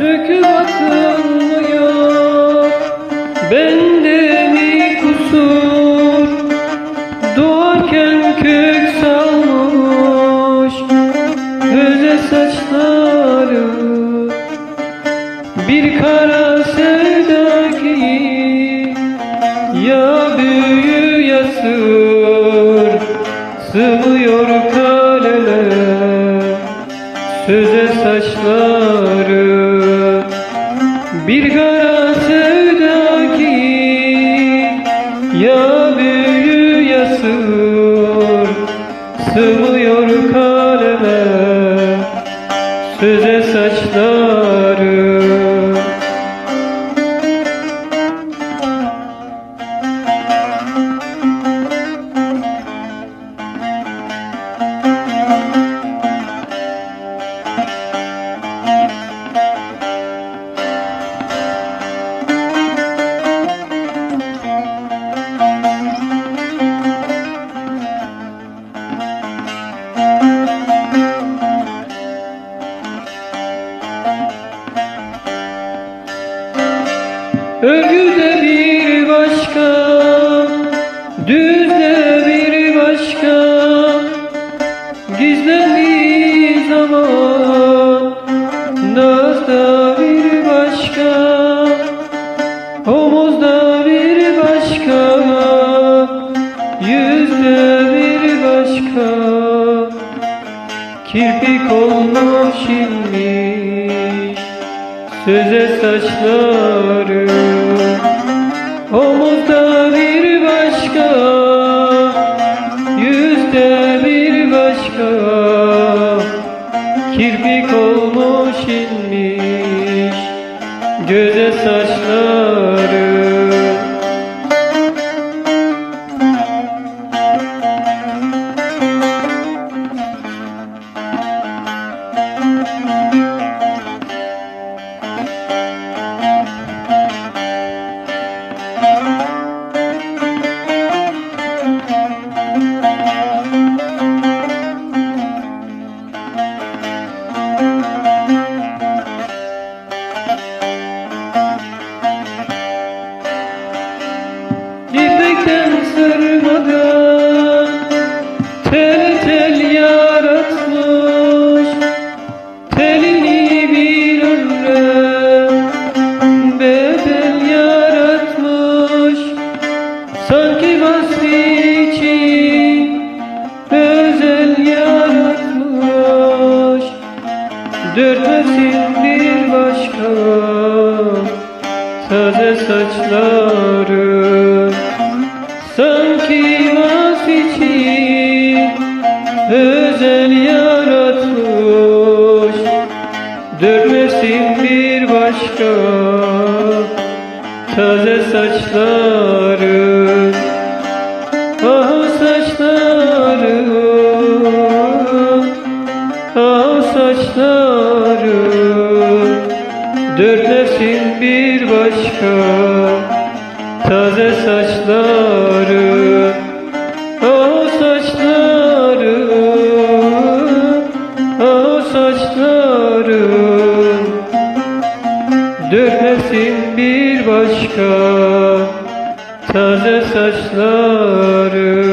Sükutum yok Ben Ya büyü ya sır Sığmıyor kaleme Söze saçları Bir kara sevda ki Ya büyü ya sır Sığmıyor kaleme Söze saçları Örgüde bir başka, düzde bir başka, gizlendiği zaman nazda bir başka, omuzda bir başka, yüzde bir başka, kirpik olmuş inmiş söze saçları Omuzda bir başka Yüzde bir başka. Kirpik olmuş inmiş Göze saçları İpekten sırmadan tel tel yaratmış Telini bir ömre bedel yaratmış. Sanki vasfi için özel yaratmış. Dört mevsim bir başka Taze saçları Sanki vaz için Özel yaratmış. Dört mevsim bir başka Taze saçları. Ah saçları Ah saçları. Dört bir başka Taze saçları başka Taze saçları